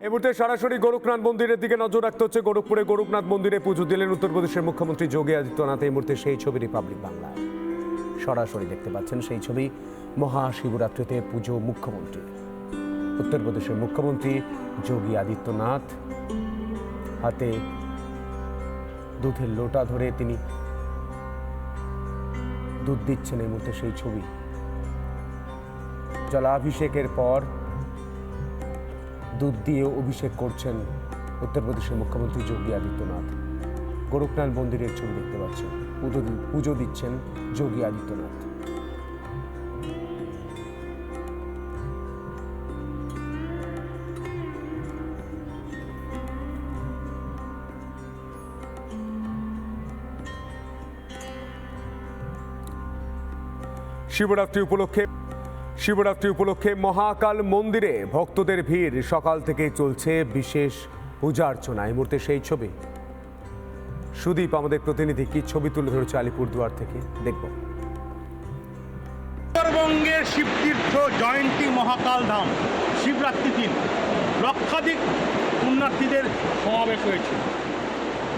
এই মুহূর্তে সরাসরি গোরখনাথ মন্দিরের দিকে নজর রাখতে হচ্ছে। গোরখপুরে গোরখনাথ মন্দিরে পুজো দিলেন উত্তরপ্রদেশের মুখ্যমন্ত্রী যোগী আদিত্যনাথ। এই মুহূর্তে সেই ছবি রিপাবলিক বাংলায় সরাসরি দেখতে পাচ্ছেন সেই ছবি মহাশিবরাত্রিতে পুজো মুখ্যমন্ত্রী উত্তরপ্রদেশের মুখ্যমন্ত্রী যোগী আদিত্যনাথ হাতে দুধের লোটা ধরে তিনি দুধ দিচ্ছেন এই মুহূর্তে সেই ছবি। জলাভিষেকের পর দুধ দিয়ে অভিষেক করছেন উত্তরপ্রদেশের মুখ্যমন্ত্রী যোগী আদিত্যনাথ। গোরখনাথ মন্দিরের ছবি দেখতে পাচ্ছেন। পুজো পুজো দিচ্ছেন যোগী আদিত্যনাথ। শিবরাত্রি উপলক্ষে শিবরাত্রি উপলক্ষে মহাকাল মন্দিরে ভক্তদের ভিড়। সকাল থেকেই চলছে বিশেষ পূজা অর্চনা। এই মুহূর্তে সেই ছবি। সুদীপ, আমাদের প্রতিনিধি, কি ছবি তুলে ধরেছে আলিপুরদুয়ার থেকে? দেখব। উত্তরবঙ্গের শিবতীর্থ জয়ন্তী মহাকাল ধাম, শিবরাত্রি দিন। লক্ষাধিক পুণ্যার্থীদের সমাবেশ হয়েছে।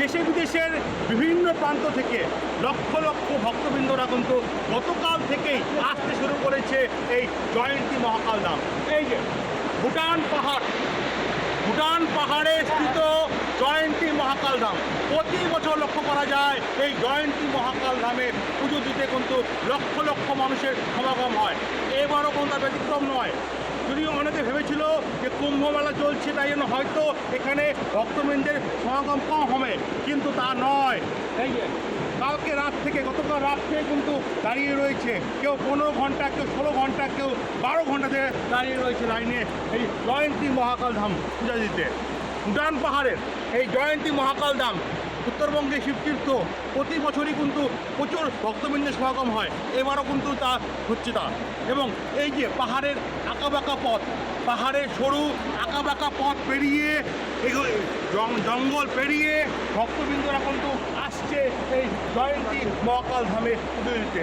দেশে বিদেশের বিভিন্ন প্রান্ত থেকে লক্ষ লক্ষ ভক্তবৃন্দরা কিন্তু গতকাল থেকেই আসতে শুরু করেছে এই জয়ন্তী মহাকাল ধাম। এই যে ভুটান পাহাড়, ভুটান পাহাড়ে স্থিত জয়ন্তী মহাকাল ধাম। প্রতি বছর লক্ষ্য করা যায়, এই জয়ন্তী মহাকাল ধামে পুজো দিতে কিন্তু লক্ষ লক্ষ মানুষের সমাগম হয়। এবারও কোনো ব্যতিক্রম নয়। যদিও অনেকে ভেবেছিল যে কুম্ভ মেলা চলছে, তাই জন্য হয়তো এখানে ভক্তবৃন্দের সমাগম কম হবে, কিন্তু তা নয়। এই কালকে রাত থেকে, গতকাল রাত থেকে কিন্তু দাঁড়িয়ে রয়েছে। কেউ পনেরো ঘণ্টা, কেউ ষোলো ঘণ্টা, কেউ বারো ঘণ্টা থেকে দাঁড়িয়ে রয়েছে লাইনে এই জয়ন্তী মহাকাল ধাম পূজা দিতে। ভুটান পাহাড়ের এই জয়ন্তী মহাকাল ধাম উত্তরবঙ্গে শিবতীর্থ প্রতি বছরই কিন্তু প্রচুর ভক্তবৃন্দের সমাগম হয়। এবারও কিন্তু তা হচ্ছে তা এবং এই যে পাহাড়ের আঁকাবাঁকা পথ, পাহাড়ের সরু আঁকাবাঁকা পথ পেরিয়ে জঙ্গল পেরিয়ে ভক্তবৃন্দরা কিন্তু আসছে এই জয়ন্তী মহাকাল ধামে পুজো দিতে।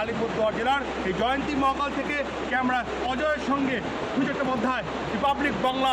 আলিপুরদুয়ার জেলার এই জয়ন্তী মহাকাল থেকে ক্যামেরা অজয়ের সঙ্গে সুচেত অধ্যায় রিপাবলিক বাংলা